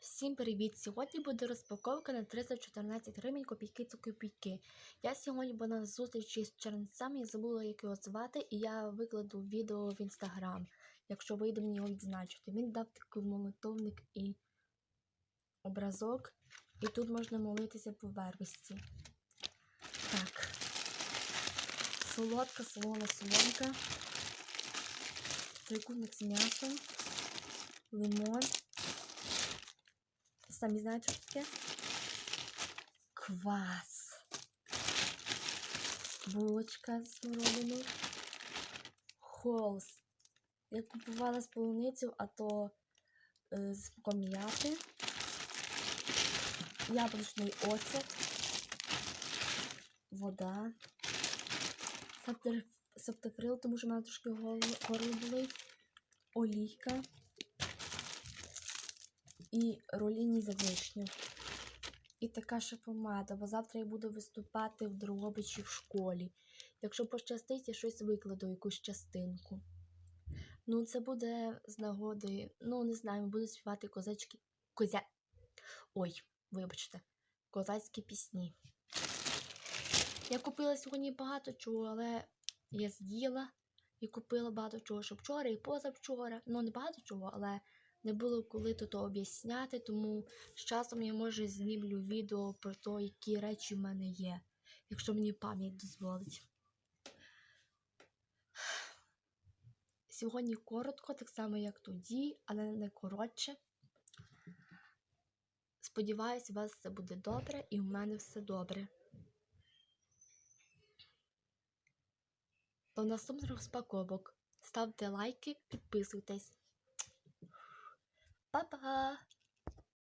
Всім привіт! Сьогодні буде розпаковка на 314 гривень копійки це копійки. Я сьогодні була на зустрічі з чернцем, я забула, як його звати, і я викладу відео в інстаграм, якщо вийде мені його відзначити. Він дав такий молитовник і образок, і тут можна молитися по вервості. Так. Солодка, солона, солонка. Трикутник з м'ясом, лимон. Самі знаєте, що таке? Квас. Булочка з смородиною. Холст. Я купувала з полуницю, а то е, з ком'яти. Яблучний оцет. Вода. Септер- тому що в мене трошки горло болить. Олійка і роліні за вишню. І така ще помада, бо завтра я буду виступати в Дрогобичі в школі. Якщо пощастить, я щось викладу, якусь частинку. Ну, це буде з нагоди, ну, не знаю, буду співати козачки. Козя. Ой, вибачте, козацькі пісні. Я купила сьогодні багато чого, але я з'їла і купила багато чого, що вчора і позавчора. Ну, не багато чого, але не було коли тут об'ясняти, тому з часом я може знімлю відео про те, які речі в мене є, якщо мені пам'ять дозволить. Сьогодні коротко, так само як тоді, але не коротше. Сподіваюсь, у вас все буде добре і в мене все добре. До наступних розпаковок. Ставте лайки, підписуйтесь. 爸爸